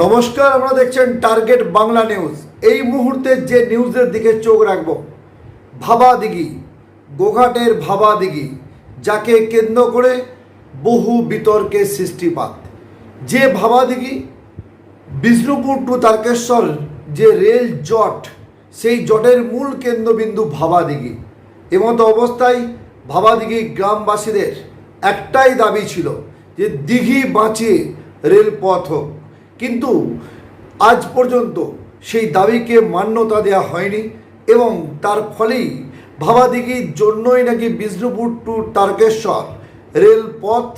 নমস্কার, আপনারা দেখছেন টার্গেট বাংলা নিউজ। এই মুহূর্তে যে নিউজের দিকে চোখ রাখব, ভাবা দিঘি, গোঘাটের ভাবা দিঘি, যাকে কেন্দ্র করে বহু বিতর্কের সৃষ্টিপাত। যে ভাবা দিঘি, বিষ্ণুপুর টু তারকেশ্বর, যে রেল জট, সেই জটের মূল কেন্দ্রবিন্দু ভাবা দিঘি। এমতো অবস্থায় ভাবা দিঘি গ্রামবাসীদের একটাই দাবি ছিল যে দিঘি বাঁচিয়ে রেলপথ হোক। কিন্তু আজ পর্যন্ত সেই দাবিকে মান্যতা দেওয়া হয়নি এবং তার ফলেই ভাবা দিঘির জন্যই নাকি বিষ্ণুপুর টু তারকেশ্বর রেলপথ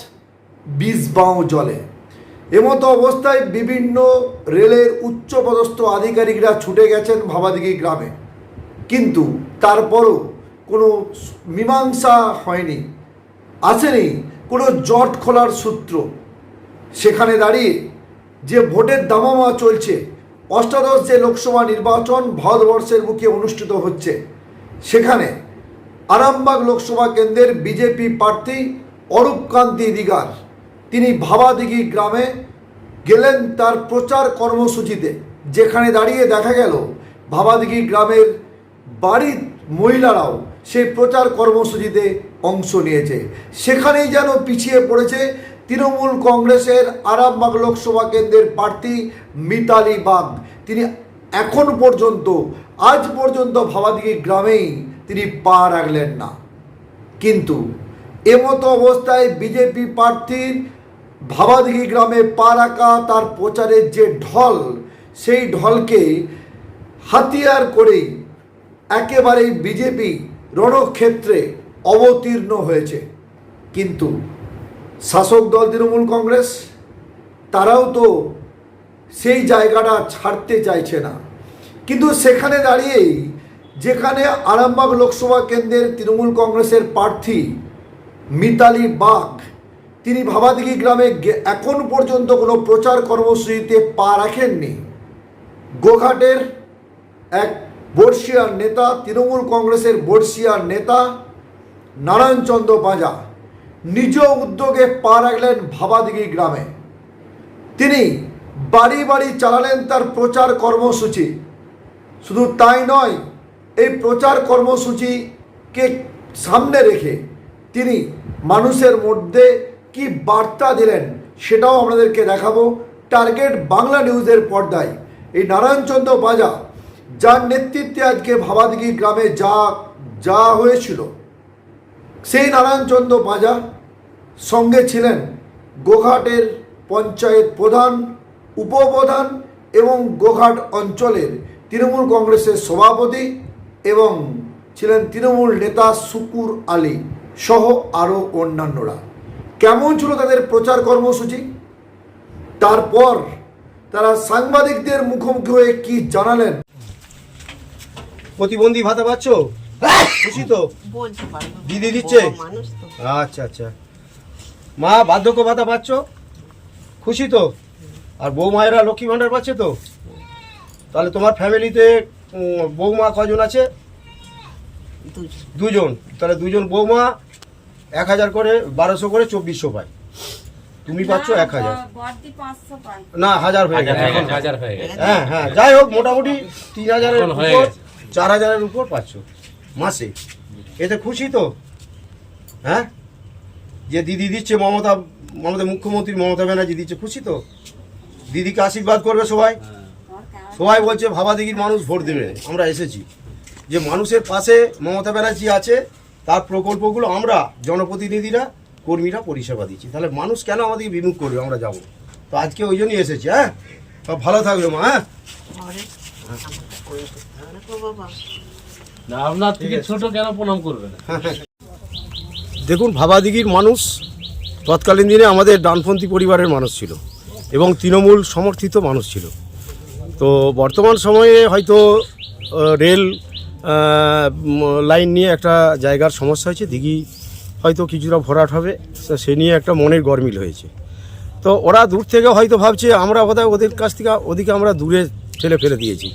বিষ বাঁও জলে। এমতো অবস্থায় বিভিন্ন রেলের উচ্চপদস্থ আধিকারিকরা ছুটে গেছেন ভাবাদিঘি গ্রামে। কিন্তু তারপরও কোনো মীমাংসা হয়নি। আসেনি কোনো জট খোলার সূত্র। সেখানে দাঁড়িয়ে যে ভোটের দামামা চলছে, অষ্টাদশ যে লোকসভা নির্বাচন ভারতবর্ষের বুকে অনুষ্ঠিত হচ্ছে। সেখানে আরামবাগ লোকসভা কেন্দ্রের বিজেপি প্রার্থী অরূপ কান্তি দিগার। তিনি ভাবাদিঘি গ্রামে গেলেন তার প্রচার কর্মসূচিতে, যেখানে দাঁড়িয়ে দেখা গেল ভাবাদিঘি গ্রামের বাড়ির মহিলারাও সেই প্রচার কর্মসূচিতে অংশ নিয়েছে। সেখানেই যেন পিছিয়ে পড়েছে তৃণমূল কংগ্রেসের আরামবাগ লোকসভা কেন্দ্রের প্রার্থী মিতালি বাগ। তিনি এখন পর্যন্ত, আজ পর্যন্ত ভাবাদিঘি গ্রামেই তিনি পা রাখলেন না। কিন্তু এমতো অবস্থায় বিজেপি প্রার্থীর ভাবাদিঘি গ্রামে পা রাখা, তার প্রচারের যে ঢল, সেই ঢলকে হাতিয়ার করেই একেবারেই বিজেপি রণক্ষেত্রে অবতীর্ণ হয়েছে। কিন্তু শাসক দল, তৃণমূল কংগ্রেস, তারাও তো সেই জায়গাটা ছাড়তে চাইছে না। কিন্তু সেখানে দাঁড়িয়েই যেখানে আরামবাগ লোকসভা কেন্দ্রের তৃণমূল কংগ্রেসের প্রার্থী মিতালি বাঘ, তিনি ভাবাদিঘি গ্রামে এখন পর্যন্ত কোনো প্রচার কর্মসূচিতে পা রাখেননি। গোঘাটের এক বর্ষিয়ার নেতা, তৃণমূল কংগ্রেসের বর্ষিয়ার নেতা, নারায়ণচন্দ্র পাঁজা নিজ উদ্যোগে পা রাখলেন ভাবাদিঘি গ্রামে। তিনি বাড়ি বাড়ি চালালেন তার প্রচার কর্মসূচি। শুধু তাই নয়, এই প্রচার কর্মসূচিকে সামনে রেখে তিনি মানুষের মধ্যে কি বার্তা দিলেন সেটাও আপনাদেরকে দেখাবো টার্গেট বাংলা নিউজের পর্দায়। এই নারায়ণচন্দ্র বাজা, যার নেতৃত্বে আজকে ভাবাদিঘি গ্রামে যা যা হয়েছিল। সেই নারায়ণচন্দ্র বাজা সঙ্গে ছিলেন গোঘাটের পঞ্চায়েত প্রধান, উপপ্রধান এবং গোঘাট অঞ্চলের তৃণমূল কংগ্রেসের সভাপতি এবং ছিলেন তৃণমূল নেতা সুকুর আলী সহ আরও অন্যান্যরা। কেমন ছিল তাদের প্রচার কর্মসূচি? তারপর তারা সাংবাদিকদের মুখোমুখি হয়ে কি জানালেন? প্রতিবন্ধী ভাতা পাচ্ছ? খুশি তো? দিদি দিচ্ছে? আচ্ছা আচ্ছা। মা বার্ধক্য ভাতা পাচ্ছ? খুশি তো? আর বৌমায়েরা লক্ষ্মী ভাণ্ডার পাচ্ছে তো? তাহলে তোমার ফ্যামিলিতে বৌমা কজন আছে? দুজন। তাহলে দুজন বৌমা এক হাজার করে বারোশো করে চব্বিশশো পায়। তুমি পাচ্ছ এক হাজার। না হয়ে হয়ে হাজার হয়ে গেছে। হ্যাঁ হ্যাঁ যাই হোক মোটামুটি তিন হাজারের উপর চার হাজারের উপর পাচ্ছ। মাসে এতে খুশি তো? হ্যাঁ? যে দিদি দিচ্ছে মমতা আমাদের মুখ্যমন্ত্রী মমতা ব্যানার্জি দিচ্ছে খুশি তো? দিদিকে আশীর্বাদ করবে সবাই? সবাই বলছে ভাবা দিঘির মানুষ ভোট দেবে। আমরা এসেছি। যে মানুষের পাশে মমতা ব্যানার্জি আছে তার প্রকল্পগুলো আমরা জনপ্রতিনিধিরা কর্মীরা পরিষেবা দিচ্ছি। তাহলে মানুষ কেন আমাদেরকে বিমুখ করবে? আমরা যাব। তো আজকে ওই জন্যই এসেছি হ্যাঁ? ভালো থাকবে মা হ্যাঁ? না গো আপনার থেকে ছোট কেন প্রণাম করবে না দেখুন ভাবাদিঘির মানুষ তৎকালীন দিনে আমাদের ডানপন্থী পরিবারের মানুষ ছিল এবং তৃণমূল সমর্থিত মানুষ ছিল। তো বর্তমান সময়ে হয়তো রেল লাইন নিয়ে একটা জায়গার সমস্যা হয়েছে দিঘি হয়তো কিছুটা ভরাট হবে সে নিয়ে একটা মনের গরমিল হয়েছে। তো ওরা দূর থেকে হয়তো ভাবছে আমরা বোধহয় ওদের কাছ থেকে ওদিকে আমরা দূরে ঠেলে ফেলে দিয়েছি।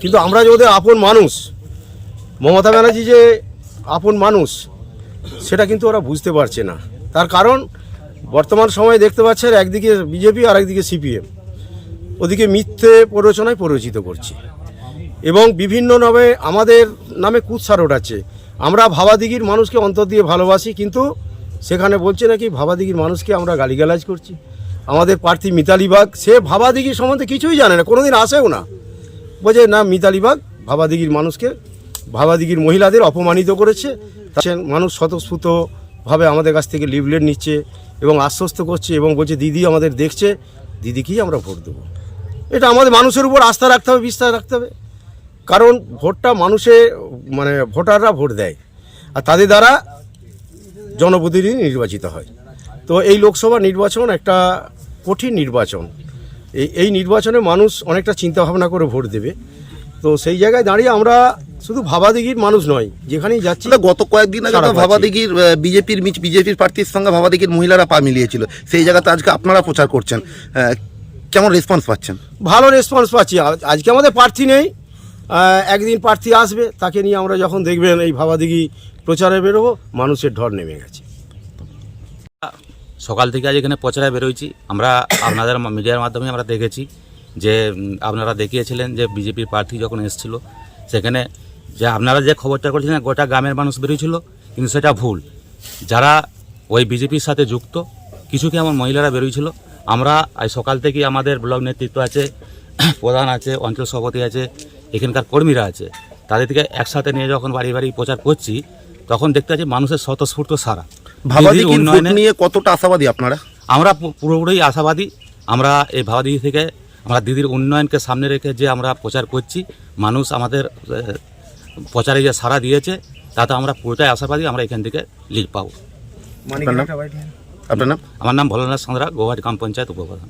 কিন্তু আমরা যে ওদের আপন মানুষ মমতা ব্যানার্জি যে আপন মানুষ, সেটা কিন্তু ওরা বুঝতে পারছে না। তার কারণ, বর্তমান সময়ে দেখতে পাচ্ছেন একদিকে বিজেপি আর একদিকে সিপিএম। ওদিকে মিথ্যে প্ররোচনায় প্ররোচিত করছে। এবং বিভিন্ন নামে আমাদের নামে কুৎসার ওঠাচ্ছে আমরা ভাবাদিগির মানুষকে অন্তর দিয়ে ভালোবাসি, কিন্তু সেখানে বলছে নাকি ভাবাদিগির মানুষকে আমরা গালিগালাজ করছি। আমাদের প্রার্থী মিতালি বাগ, সে ভাবাদিগির সম্বন্ধে কিছুই জানে না, কোনোদিন আসেও না। বলছে, না, মিতালি বাগ, ভাবাদিগির মানুষকে ভাবাদিগির মহিলাদের অপমানিত করেছে। মানুষ স্বতঃস্ফূর্তভাবে আমাদের কাছ থেকে লিভলেট নিচ্ছে এবং আশ্বস্ত করছে এবং বলছে, দিদি আমাদের দেখছে, দিদিকেই আমরা ভোট দেবো। এটা আমাদের মানুষের উপর আস্থা রাখতে হবে বিশ্বাস রাখতে হবে। কারণ ভোটটা মানুষে মানে ভোটাররা ভোট দেয় আর তাদের দ্বারা জনপ্রতিনিধি নির্বাচিত হয়। তো এই লোকসভা নির্বাচন একটা কঠিন নির্বাচন। এই এই নির্বাচনে মানুষ অনেকটা চিন্তা ভাবনা করে ভোট দেবে। তো সেই জায়গায় দাঁড়িয়ে আমরা শুধু ভাবাদিগির মানুষ নয় যেখানেই যাচ্ছি গত কয়েকদিন আগে তো পাচ্ছি। ভাবাদিগির বিজেপির বিজেপির প্রার্থীর সঙ্গে ভাবাদিগির মহিলারা পা মিলিয়েছিল। সেই জায়গাতে আজকে আপনারা প্রচার করছেন। কেমন রেসপন্স পাচ্ছেন? ভালো রেসপন্স পাচ্ছি। আজকে আমাদের প্রার্থী নেই। একদিন প্রার্থী আসবে তাকে নিয়ে আমরা যখন দেখবেন এই ভাবাদিগি প্রচারে বেরোবো মানুষের ঢর নেমে গেছে। সকাল থেকে আজ এখানে প্রচারে বেরোইছি। আমরা আপনাদের মিডিয়ার মাধ্যমে আমরা দেখেছি যে আপনারা দেখিয়েছিলেন যে বিজেপির প্রার্থী যখন এসেছিল সেখানে যে আপনারা যে খবরটা করেছিলেন গোটা গ্রামের মানুষ বেরোয়ছিল কিন্তু সেটা ভুল। যারা ওই বিজেপির সাথে যুক্ত কিছু কি আমার মহিলারা বেরোয়ছিল? আমরা আজ সকাল থেকে আমাদের ব্লক নেতৃত্ব আছে প্রধান আছে অঞ্চল সভাপতি আছে এখানকার কর্মীরা আছে। তাদের থেকে একসাথে নিয়ে যখন বাড়ি বাড়ি প্রচার করছি তখন দেখতে পাচ্ছি মানুষের স্বতঃস্ফূর্ত সারা। উন্নয়নে নিয়ে কতটা আশাবাদী আপনারা? আমরা পুরোপুরি আশাবাদী। আমরা এই ভাবাদিগি থেকে আমরা দিদির উন্নয়নকে সামনে রেখে যে আমরা প্রচার করছি মানুষ আমাদের প্রচারে যে সারা দিয়েছে তাতে আমরা পুরোটাই আশাবাদী আমরা এখান থেকে লিড পাবো। আপনার নাম? আমার নাম ভোলানাথ সাঁতরা গৌহাটি গ্রাম পঞ্চায়েত উপপ্রধান।